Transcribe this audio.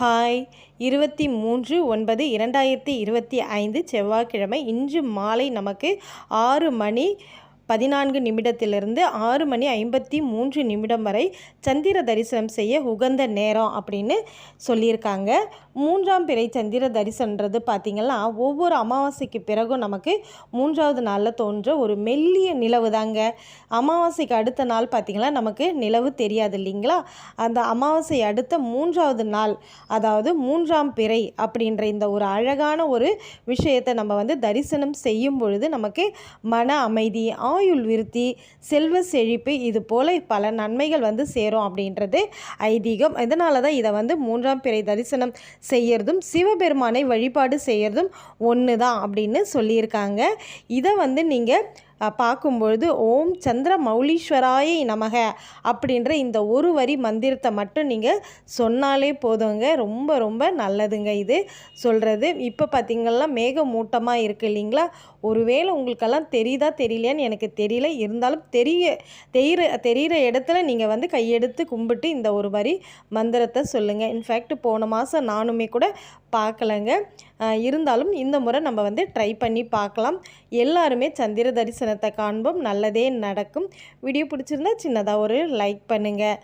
Hi. இருபத்தி மூன்று ஒன்பது இரண்டாயிரத்தி இருபத்தி ஐந்து செவ்வாய்க்கிழமை இன்று மாலை நமக்கு ஆறு மணி பதினான்கு நிமிடத்திலிருந்து ஆறு மணி ஐம்பத்தி மூன்று நிமிடம் வரை சந்திர தரிசனம் செய்ய உகந்த நேரம் அப்படின்னு சொல்லியிருக்காங்க. மூன்றாம் பிறை சந்திர தரிசனன்றது பார்த்திங்கன்னா ஒவ்வொரு அமாவாசைக்கு பிறகும் நமக்கு மூன்றாவது நாளில் தோன்ற ஒரு மெல்லிய நிலவு தாங்க அமாவாசைக்கு அடுத்த நாள் பார்த்திங்கன்னா நமக்கு நிலவு தெரியாது இல்லைங்களா? அந்த அமாவாசை அடுத்த மூன்றாவது நாள் அதாவது மூன்றாம் பிறை அப்படின்ற இந்த ஒரு அழகான ஒரு விஷயத்தை நம்ம வந்து தரிசனம் செய்யும் பொழுது நமக்கு மன அமைதி ஆயுள் விருத்தி செல்வ செழிப்பு இது போல் பல நன்மைகள் வந்து சேரும் அப்படின்றது ஐதீகம். இதனால தான் இதை வந்து மூன்றாம் பிறை தரிசனம் செய்யறதும் சிவபெருமானை வழிபாடு செய்யறதும் ஒன்று தான் அப்படின்னு சொல்லியிருக்காங்க. இதை வந்து நீங்கள் பார்க்கும்பொழுது ஓம் சந்திர மௌலீஸ்வராய நமக அப்படின்ற இந்த ஒரு வரி மந்திரத்தை மட்டும் நீங்கள் சொன்னாலே போதுங்க. ரொம்ப ரொம்ப நல்லதுங்க இது. சொல்கிறது இப்போ பார்த்திங்கன்னா மேகமூட்டமாக இருக்குது இல்லைங்களா? ஒருவேளை உங்களுக்கெல்லாம் தெரியுதா தெரியலையான்னு எனக்கு தெரியல. இருந்தாலும் தெரிய தெரிகிற தெரிகிற இடத்துல நீங்கள் வந்து கையெடுத்து கும்பிட்டு இந்த ஒரு வரி மந்திரத்தை சொல்லுங்கள் இன்ஃபேக்ட் போன மாதம் நானுமே கூட பார்க்கலங்க. இருந்தாலும் இந்த முறை நம்ம வந்து ட்ரை பண்ணி பார்க்கலாம். எல்லாருமே சந்திர தரிசனத்தை காண்போம். நல்லதே நடக்கும். வீடியோ பிடிச்சிருந்தா சின்னதாக ஒரு லைக் பண்ணுங்கள்